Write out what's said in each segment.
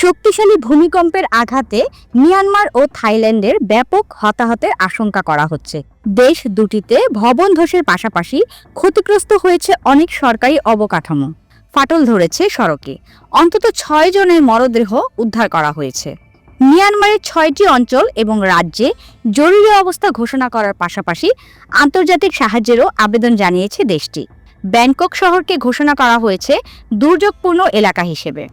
শক্তিশালী ভূমিকম্পের আঘাতে মিয়ানমার ও থাইল্যান্ডের ব্যাপক হতাহতের আশঙ্কা করা হচ্ছে। দেশ দুটিতে ভবন ধসের পাশাপাশি ক্ষতিগ্রস্ত হয়েছে অনেক সরকারি অবকাঠামো। ফাটল ধরেছে সড়কে। অন্তত ছয় জনের মরদেহ উদ্ধার করা হয়েছে। মিয়ানমারের ছয়টি অঞ্চল এবং রাজ্যে জরুরি অবস্থা ঘোষণা করার পাশাপাশি আন্তর্জাতিক সাহায্যেরও আবেদন জানিয়েছে দেশটি। ব্যাংকক শহরকে ঘোষণা করা হয়েছে দুর্যোগপূর্ণ এলাকা হিসেবে।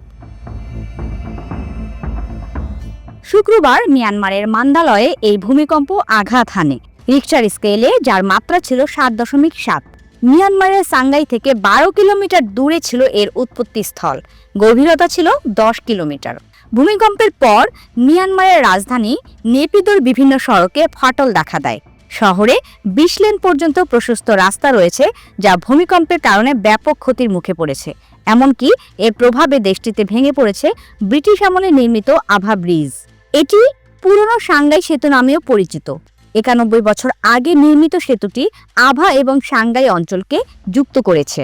শুক্রবার মিয়ানমারের মান্দালয়ে এই ভূমিকম্প আঘাত হানে। রিকচার স্কেলে, যার মাত্রা ছিল সাত দশমিক সাত। মিয়ানমারের সাংগাই থেকে বারো কিলোমিটার দূরে ছিল এর উৎপত্তি স্থল। গভীরতা ছিল দশ কিলোমিটার। ভূমিকম্পের পর মিয়ানমারের রাজধানী নেপিদোর বিভিন্ন সড়কে ফাটল দেখা দেয়। শহরে বিশ লেন পর্যন্ত প্রশস্ত রাস্তা রয়েছে, যা ভূমিকম্পের কারণে ব্যাপক ক্ষতির মুখে পড়েছে। এমনকি এর প্রভাবে দেশটিতে ভেঙে পড়েছে ব্রিটিশ আমলে নির্মিত আভা ব্রিজ। এটি পুরনো সাংগাই সেতু নামেও পরিচিত। একানব্বই বছর আগে নির্মিত সেতুটি আভা এবং সাংগাই অঞ্চলকে যুক্ত করেছে।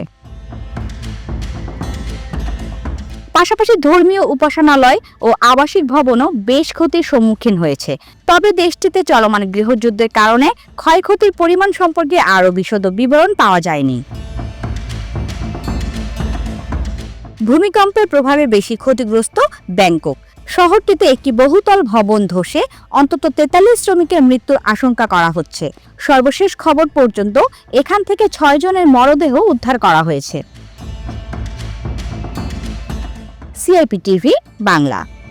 পাশাপাশি ধর্মীয় উপাসনালয় ও আবাসিক ভবনও বেশ ক্ষতির সম্মুখীন হয়েছে। তবে দেশটিতে চলমান গৃহযুদ্ধের কারণে ক্ষয়ক্ষতির পরিমাণ সম্পর্কে আরও বিশদ বিবরণ পাওয়া যায়নি। ভূমিকম্পের প্রভাবে বেশি ক্ষতিগ্রস্ত ব্যাংকক। শহরটিতে একটি বহুতল ভবন ধসে অন্তত তেতাল্লিশ শ্রমিকের মৃত্যুর আশঙ্কা করা হচ্ছে। সর্বশেষ খবর পর্যন্ত এখান থেকে ছয় জনের মরদেহ উদ্ধার করা হয়েছে। CIP TV, Bangla.